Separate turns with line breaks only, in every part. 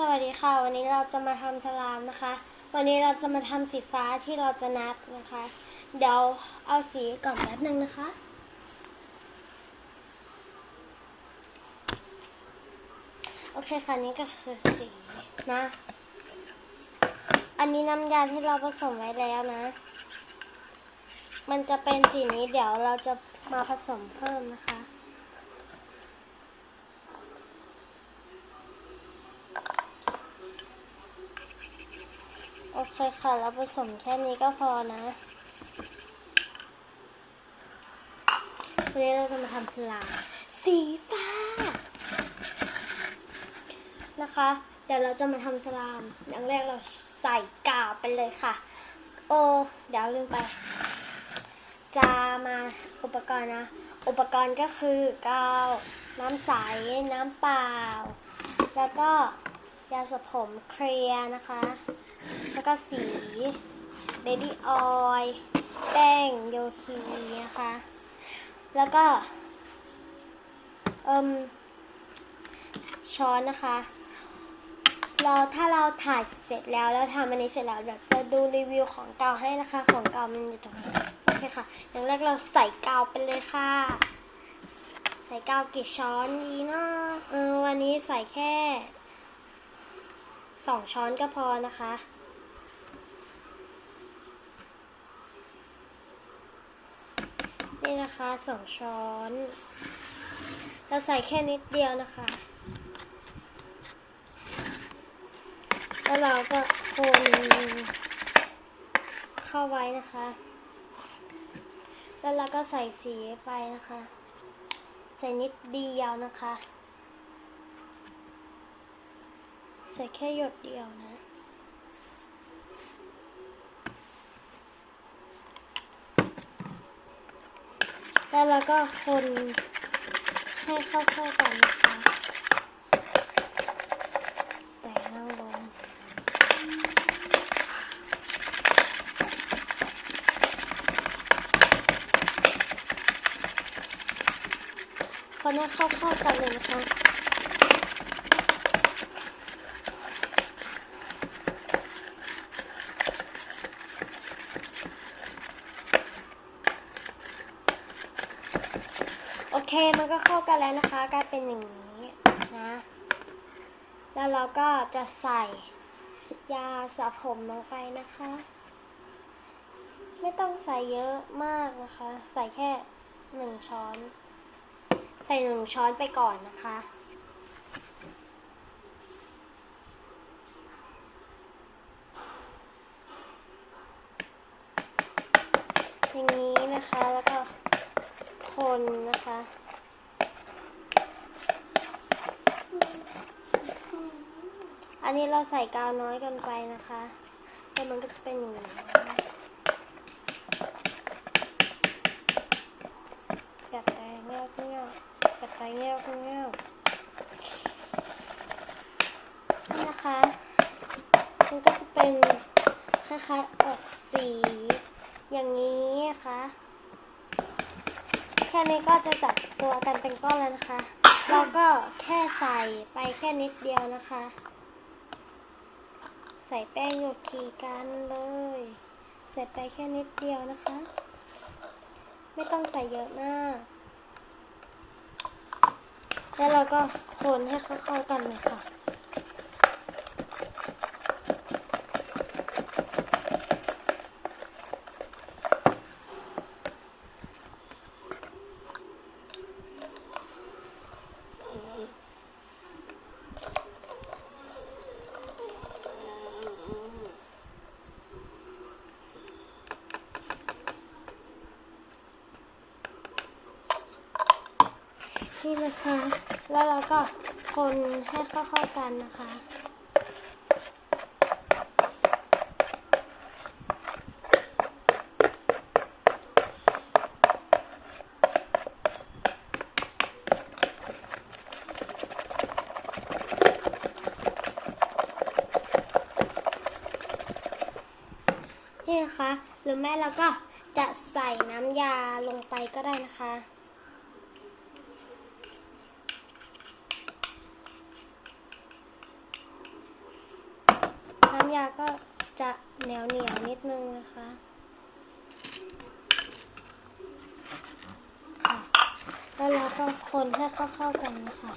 สวัสดีค่ะ วันนี้เราจะมาทำสลามนะคะ วันนี้เราจะมาทำสีฟ้าที่เราจะนัดนะคะ เดี๋ยวเอาสีก่อนแป๊บนึงนะคะ โอเคค่ะนี่ก็คือสีนะ อันนี้น้ำยาที่เราผสมไว้แล้วนะ มันจะเป็นสีนี้เดี๋ยวเราจะมาผสมเพิ่มนะคะ โอเคค่ะ เราผสมแค่นี้ก็พอนะวันนี้เราจะมาทำสลามสีฟ้า นะคะ เดี๋ยวเราจะมาทำสลามอย่างแรกเราใส่กาวไปเลยค่ะเออเดี๋ยวลืมไป จะมาอุปกรณ์นะ อุปกรณ์ก็คือกาวน้ำใส น้ำเปล่า แล้วก็ยาสระผมเคลียร์นะคะ แล้วก็สีเบบี้ออยแป้งโยคีนะคะ แล้วก็เอิมช้อนนะคะ เราถ้าเราถ่ายเสร็จแล้วแล้วทำอันนี้เสร็จแล้วเดี๋ยวจะดูรีวิวของเก่าให้นะคะ ของเก่ามันอยู่ตรงนี้โอเคค่ะ อย่างแรกเราใส่กาวไปเลยค่ะ ใส่กาวกี่ช้อนดีเนาะเออวันนี้ใส่แค่สองช้อนก็พอนะคะ นี่นะคะสองช้อน เราใส่แค่นิดเดียวนะคะ แล้วเราก็คนเข้าไว้นะคะ แล้วเราก็ใส่สีไปนะคะ ใส่นิดเดียวนะคะ ใส่แค่หยดเดียวนะ แล้วเราก็คนให้เข้าๆกันนะคะแต่นั่งลงคนให้เข้าๆกันเลยนะคะ โอเค มันก็เข้า กันแล้วนะคะกลายเป็นอย่างนี้นะ แล้วเราก็จะใส่ยาสระผมลงไปนะคะ ไม่ต้องใส่เยอะมากนะคะ ใส่แค่หนึ่งช้อน ใส่หนึ่งช้อนไปก่อนนะคะอย่างนี้นะคะแล้วก็คนนะคะ อันนี้เราใส่กาวน้อยเกันไปนะคะแล้วมันก็จะเป็นอย่างนี้กัดไปเงี้ยวเงี้ยวกัดไปเงี้ยวเงี้ยวนี่นะคะมันก็จะเป็นคล้ายๆออกสีอย่างนี้นะคะแค่นี้ก็จะจับตัวกันเป็นก้อนแล้วนะคะ เราก็แค่ใส่ไปแค่นิดเดียวนะคะ ใส่แป้งโยคีกันเลย ใส่ไปแค่นิดเดียวนะคะ ไม่ต้องใส่เยอะมากแล้วเราก็คนให้เข้าๆกันเลยค่ะ นี่นะคะ แล้วเราก็คนให้เข้าๆกันนะคะนี่นะคะ หรือแม่เราก็จะใส่น้ำยาลงไปก็ได้นะคะ น ยาก็จะ เหนียวเหนียวๆนิดนึงนะคะค่ะแล้วเราก็คนให้เข้าๆกันนะคะ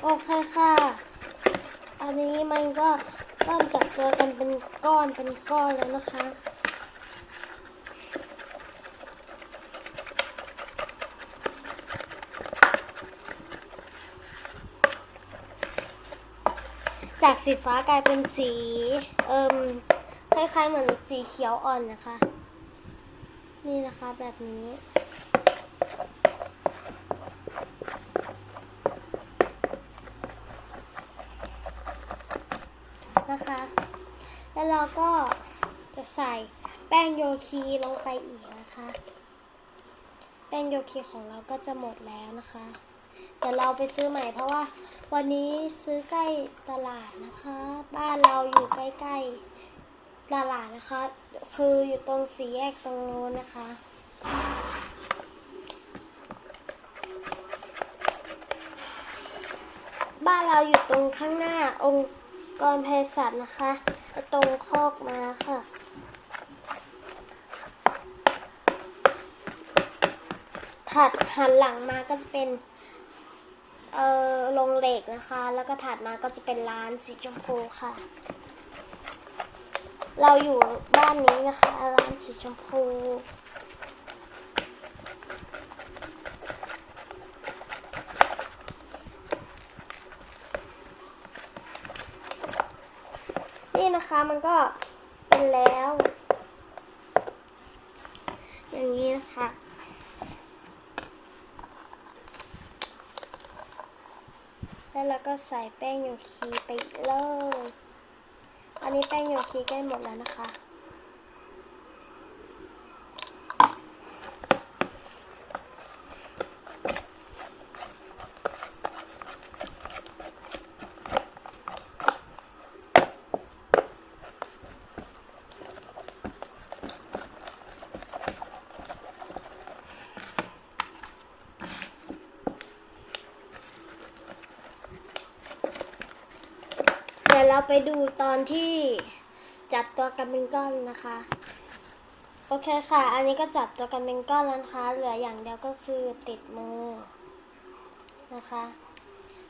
โอเคค่ะ อันนี้มันก็เริ่มจับตัวกันเป็นก้อนเป็นก้อนแล้วนะคะ จากสีฟ้ากลายเป็นสีเอิมคล้ายๆเหมือนสีเขียวอ่อนนะคะ นี่นะคะแบบนี้ นะคะ แล้วเราก็จะใส่แป้งโยคีลงไปอีกนะคะ แป้งโยคีของเราก็จะหมดแล้วนะคะ เดี๋ยวเราไปซื้อใหม่เพราะว่า วันนี้ซื้อใกล้ตลาดนะคะ บ้านเราอยู่ใกล้ๆตลาดนะคะ คืออยู่ตรงสี่แยกตรงโน้นนะคะบ้านเราอยู่ตรงข้างหน้าองค์กรเภสัชนะคะ ตรงคอกมาค่ะ ถัดหันหลังมาก็จะเป็น เอ่อโรงเหล็กนะคะ แล้วก็ถัดมาก็จะเป็นร้านสีชมพูค่ะ เราอยู่บ้านนี้นะคะ ร้านสีชมพูนี่นะคะมันก็เป็นแล้ว อย่างนี้นะคะ แล้วเราก็ใส่แป้งโยคีไปเลย อันนี้แป้งโยคีใกล้หมดแล้วนะคะ ไปดูตอนที่จับตัวกันเป็นก้อนนะคะ โอเคค่ะ อันนี้ก็จับตัวกันเป็นก้อนแล้วนะคะ เหลืออย่างเดียวก็คือติดมือนะคะ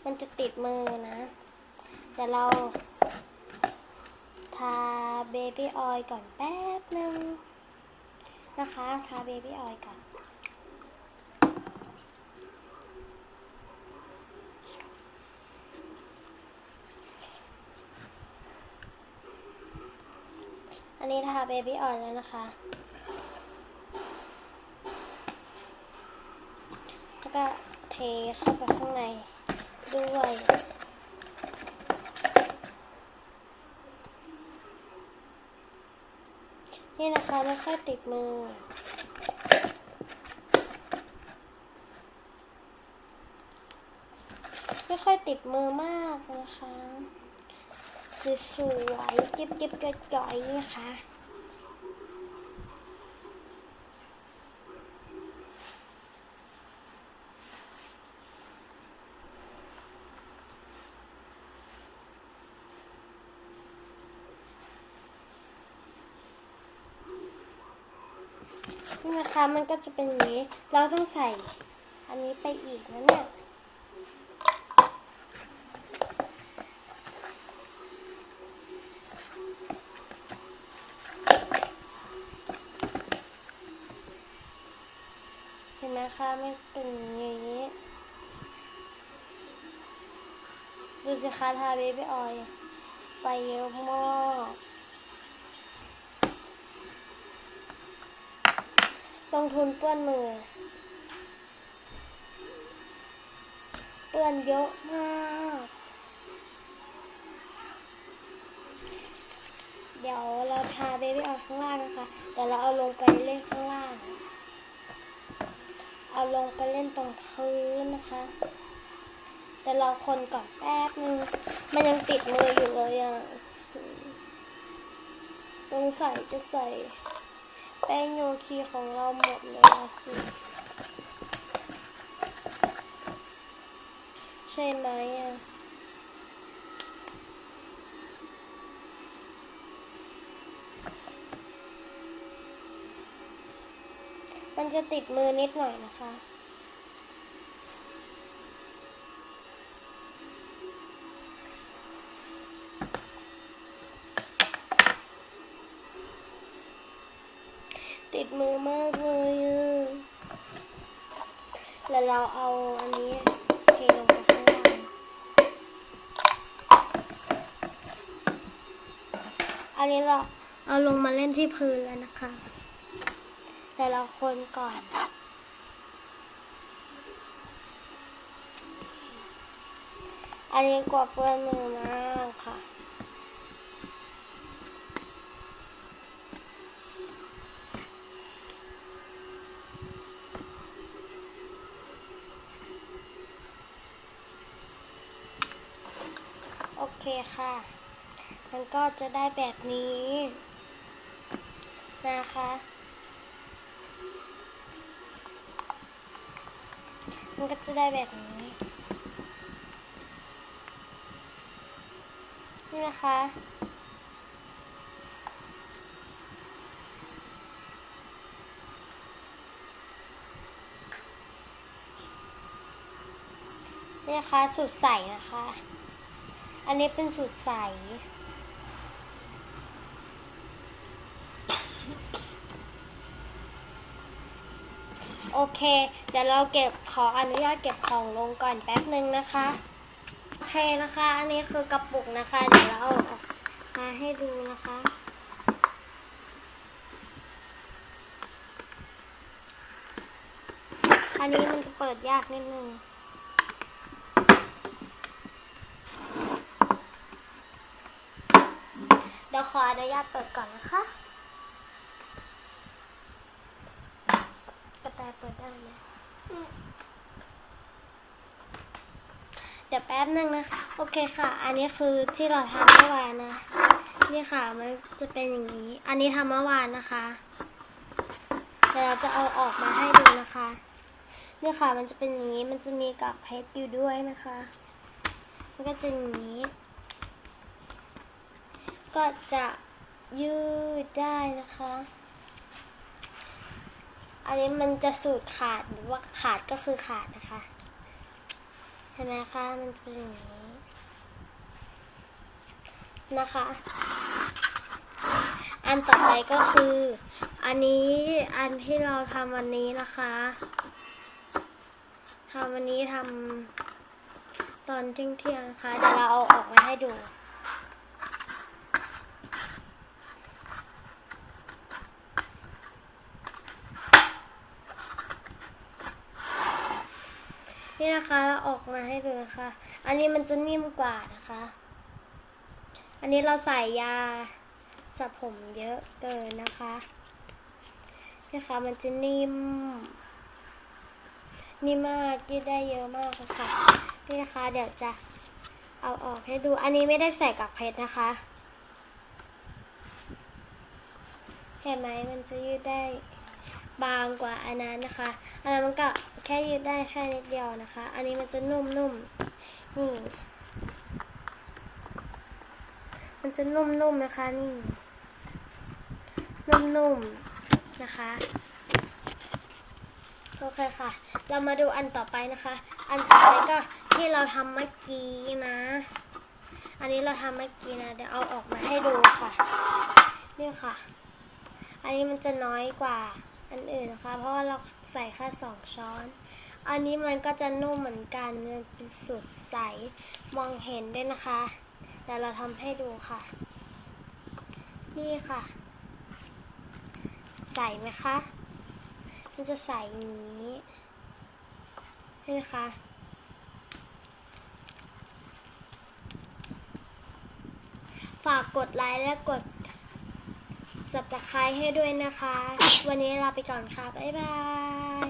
มันจะติดมือนะเดี๋ยวเราทาเบบี้ออยล์ก่อนแป๊บหนึ่งนะคะ ทาเบบี้ออยล์ก่อน นี้ทาเบบี้ออยล์แล้วนะคะ แล้วก็เทเข้าไปข้างในด้วยนี่นะคะไม่ค่อยติดมือ ไม่ค่อยติดมือมากนะคะ สวยๆจิ๊บจิ๊บๆจ่อยๆนะคะนี่นะคะมันก็จะเป็นอย่างนี้ เราต้องใส่อันนี้ไปอีกนะเนี่ย ไหมคะมันเป็นอย่างนี้ดูสิคะทาเบบี้ออย ไปเยอะมากลงทุนเปื้อนมือ เปื้อนเยอะมาก เดี๋ยวเราทาเบบี้ออยข้างล่างนะคะเดี๋ยวเราเอาลงไปเล่นข้างล่าง เอาลงไปเล่นตรงพื้นนะคะ แต่เราคนก่อนแป๊บนึง มันยังติดมืออยู่เลยอะสงสัยจะใส่แป้งโยคีของเราหมดเลยอะสิใช่ไหมอะ มันจะติดมือนิดหน่อยนะคะ ติดมือมากเลยแล้วเราเอาอันนี้เทลงไปข้างล่างอันนี้เราเอาลงมาเล่นที่พื้นแล้วนะคะ แต่เราคนก่อน อันนี้กว่าเปื้อนมือมากค่ะ โอเคค่ะ มันก็จะได้แบบนี้นะคะ มันก็จะได้แบบนี้ นี่นะคะ นี่นะคะสูตรใสนะคะ อันนี้เป็นสูตรใส โอเค เดี๋ยวเราเก็บขออนุญาตเก็บของลงก่อนแป๊บหนึ่งนะคะ โอเคนะคะ อันนี้คือกระปุกนะคะ เดี๋ยวเราเอาออกมาให้ดูนะคะ อันนี้มันจะเปิดยากนิดนึงเดี๋ยวขออนุญาตเปิดก่อนนะคะ กระต่าย เปิดได้ไหมเดี๋ยวแป๊บนึงนะคะโอเคค่ะ อันนี้คือที่เราทำเมื่อวานนะ นี่ค่ะ มันจะเป็นอย่างนี้ อันนี้ทำเมื่อวานนะคะเดี๋ยวเราจะเอาออกมาให้ดูนะคะ นี่ค่ะ มันจะเป็นอย่างนี้ มันจะมีกับเพชรอยู่ด้วยนะคะ มันก็จะอย่างนี้ ก็จะยืดได้นะคะ อันนี้มันจะสูดขาดหรือว่าขาดก็คือขาดนะคะเห็นไหมคะมันจะเป็นอย่างนี้นะคะ อันต่อไปก็คือ อันนี้อันที่เราทำวันนี้นะคะทำวันนี้ทำตอนเที่ยงๆนะคะเดี๋ยวเราเอาออกมาให้ดู นี่นะคะเราออกมาให้ดูนะคะ อันนี้มันจะนิ่มกว่านะคะ อันนี้เราใส่ยาสระผมเยอะเกินนะคะนี่ค่ะมันจะนิ่ม นิ่มมากยืดได้เยอะมากค่ะนี่นะคะเดี๋ยวจะเอาออกให้ดู อันนี้ไม่ได้ใส่กับเพชรนะคะ เห็นไหมมันจะยืดได้ บางกว่าอันนั้นนะคะ อันนั้นมันก็แค่ยืดได้แค่นิดเดียวนะคะ อันนี้มันจะนุ่มๆนี่ มันจะนุ่มๆนะคะนี่ นุ่มๆนะคะโอเคค่ะ เรามาดูอันต่อไปนะคะ อันต่อไปก็ที่เราทำเมื่อกี้นะ อันนี้เราทำเมื่อกี้นะ เดี๋ยวเอาออกมาให้ดูค่ะ นี่ค่ะ อันนี้มันจะน้อยกว่า อันอื่นนะคะ เพราะว่าเราใส่แค่สองช้อน อันนี้มันก็จะนุ่มเหมือนกันมันเป็นสูตรใสมองเห็นด้วยนะคะเดี๋ยวเราทำให้ดูค่ะ นี่ค่ะ ใส่ไหมคะ มันจะใส่อย่างนี้นี่นะคะฝากกดไลค์และกด สับตะไคร้ให้ด้วยนะคะ วันนี้ลาไปก่อนค่ะ บ๊ายบาย